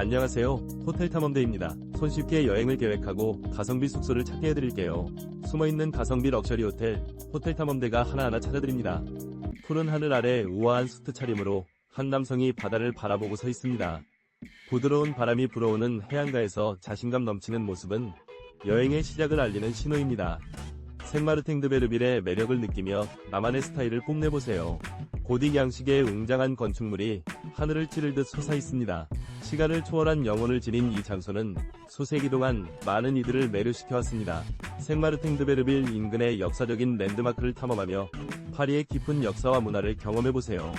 안녕하세요. 호텔 탐험대입니다. 손쉽게 여행을 계획하고 가성비 숙소를 찾게 해드릴게요. 숨어있는 가성비 럭셔리 호텔, 호텔 탐험대가 하나하나 찾아드립니다. 푸른 하늘 아래 우아한 수트 차림으로 한 남성이 바다를 바라보고 서 있습니다. 부드러운 바람이 불어오는 해안가에서 자신감 넘치는 모습은 여행의 시작을 알리는 신호입니다. 생마르탱 드베르빌의 매력을 느끼며 나만의 스타일을 뽐내보세요. 고딕 양식의 웅장한 건축물이 하늘을 찌르듯 솟아 있습니다. 시간을 초월한 영혼을 지닌 이 장소는 수세기 동안 많은 이들을 매료시켜 왔습니다. 생마르탱 드베르빌 인근의 역사적인 랜드마크를 탐험하며 파리의 깊은 역사와 문화를 경험해보세요.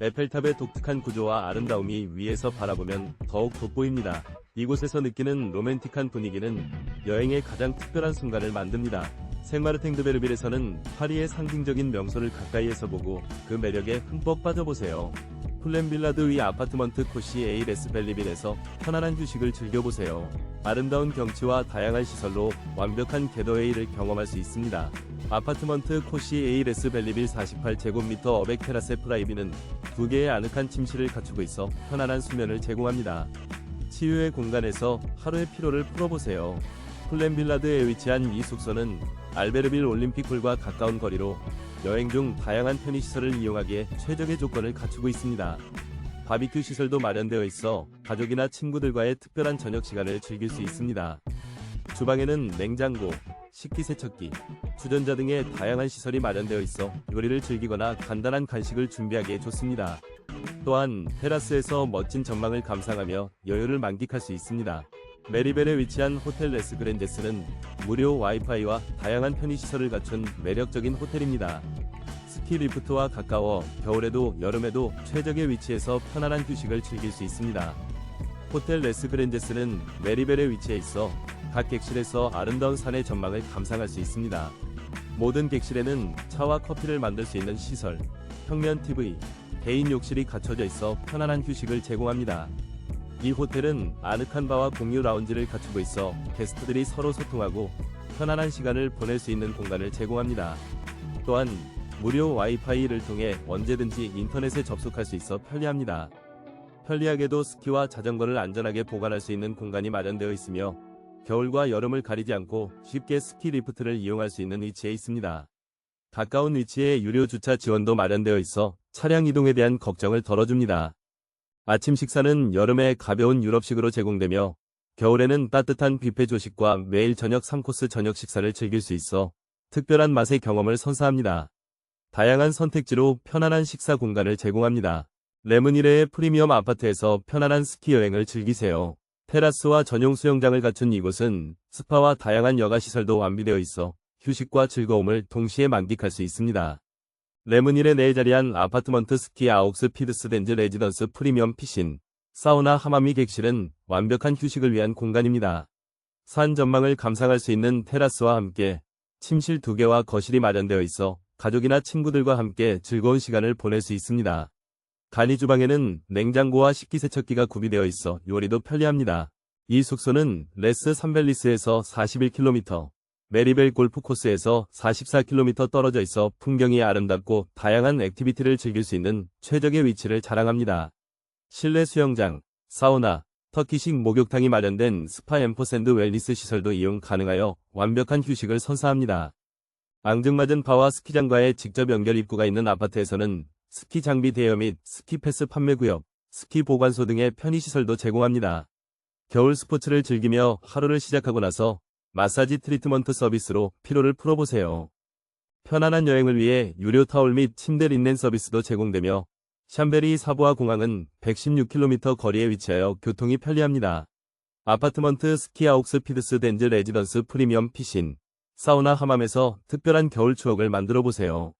에펠탑의 독특한 구조와 아름다움이 위에서 바라보면 더욱 돋보입니다. 이곳에서 느끼는 로맨틱한 분위기는 여행의 가장 특별한 순간을 만듭니다. 생마르탱 드베르빌에서는 파리의 상징적인 명소를 가까이에서 보고 그 매력에 흠뻑 빠져보세요. 플랜빌라드 위 아파트먼트 코시 에이 레스 벨리빌에서 편안한 휴식을 즐겨보세요. 아름다운 경치와 다양한 시설로 완벽한 게더웨이를 경험할 수 있습니다. 아파트먼트 코시 에이 레스 벨리빌 48제곱미터 어백 테라세 프라이비는 두 개의 아늑한 침실을 갖추고 있어 편안한 수면을 제공합니다. 치유의 공간에서 하루의 피로를 풀어보세요. 플랜빌라드에 위치한 이 숙소는 알베르빌 올림픽홀과 가까운 거리로 여행 중 다양한 편의시설을 이용하기에 최적의 조건을 갖추고 있습니다. 바비큐 시설도 마련되어 있어 가족이나 친구들과의 특별한 저녁 시간을 즐길 수 있습니다. 주방에는 냉장고, 식기세척기, 주전자 등의 다양한 시설이 마련되어 있어 요리를 즐기거나 간단한 간식을 준비하기에 좋습니다. 또한 테라스에서 멋진 전망을 감상하며 여유를 만끽할 수 있습니다. 메리벨에 위치한 호텔 레스 그랜제스는 무료 와이파이와 다양한 편의시설을 갖춘 매력적인 호텔입니다. 스키 리프트와 가까워 겨울에도 여름에도 최적의 위치에서 편안한 휴식을 즐길 수 있습니다. 호텔 레스 그랜제스는 메리벨에 위치해 있어 각 객실에서 아름다운 산의 전망을 감상할 수 있습니다. 모든 객실에는 차와 커피를 만들 수 있는 시설, 평면 TV, 개인 욕실이 갖춰져 있어 편안한 휴식을 제공합니다. 이 호텔은 아늑한 바와 공유 라운지를 갖추고 있어 게스트들이 서로 소통하고 편안한 시간을 보낼 수 있는 공간을 제공합니다. 또한 무료 와이파이를 통해 언제든지 인터넷에 접속할 수 있어 편리합니다. 편리하게도 스키와 자전거를 안전하게 보관할 수 있는 공간이 마련되어 있으며 겨울과 여름을 가리지 않고 쉽게 스키 리프트를 이용할 수 있는 위치에 있습니다. 가까운 위치에 유료 주차 지원도 마련되어 있어 차량 이동에 대한 걱정을 덜어줍니다. 아침 식사는 여름에 가벼운 유럽식으로 제공되며 겨울에는 따뜻한 뷔페 조식과 매일 저녁 3코스 저녁 식사를 즐길 수 있어 특별한 맛의 경험을 선사합니다. 다양한 선택지로 편안한 식사 공간을 제공합니다. 레문이레의 프리미엄 아파트에서 편안한 스키 여행을 즐기세요. 테라스와 전용 수영장을 갖춘 이곳은 스파와 다양한 여가 시설도 완비되어 있어 휴식과 즐거움을 동시에 만끽할 수 있습니다. 레문일에 내에 자리한 아파트먼트 스키 아옥스 피드스 덴즈 레지던스 프리미엄 피신, 사우나 하마미 객실은 완벽한 휴식을 위한 공간입니다. 산 전망을 감상할 수 있는 테라스와 함께 침실 두 개와 거실이 마련되어 있어 가족이나 친구들과 함께 즐거운 시간을 보낼 수 있습니다. 간이 주방에는 냉장고와 식기세척기가 구비되어 있어 요리도 편리합니다. 이 숙소는 레스 삼벨리스에서 41km, 메리벨 골프 코스에서 44km 떨어져 있어 풍경이 아름답고 다양한 액티비티를 즐길 수 있는 최적의 위치를 자랑합니다. 실내 수영장, 사우나, 터키식 목욕탕이 마련된 스파 엠퍼샌드 웰니스 시설도 이용 가능하여 완벽한 휴식을 선사합니다. 앙증맞은 바와 스키장과의 직접 연결 입구가 있는 아파트에서는 스키 장비 대여 및 스키 패스 판매 구역, 스키 보관소 등의 편의시설도 제공합니다. 겨울 스포츠를 즐기며 하루를 시작하고 나서 마사지 트리트먼트 서비스로 피로를 풀어보세요. 편안한 여행을 위해 유료 타올 및 침대 린넨 서비스도 제공되며 샴베리 사부아 공항은 116km 거리에 위치하여 교통이 편리합니다. 아파트먼트 스키아옥스 피드스 덴즈 레지던스 프리미엄 피신, 사우나 하맘에서 특별한 겨울 추억을 만들어 보세요.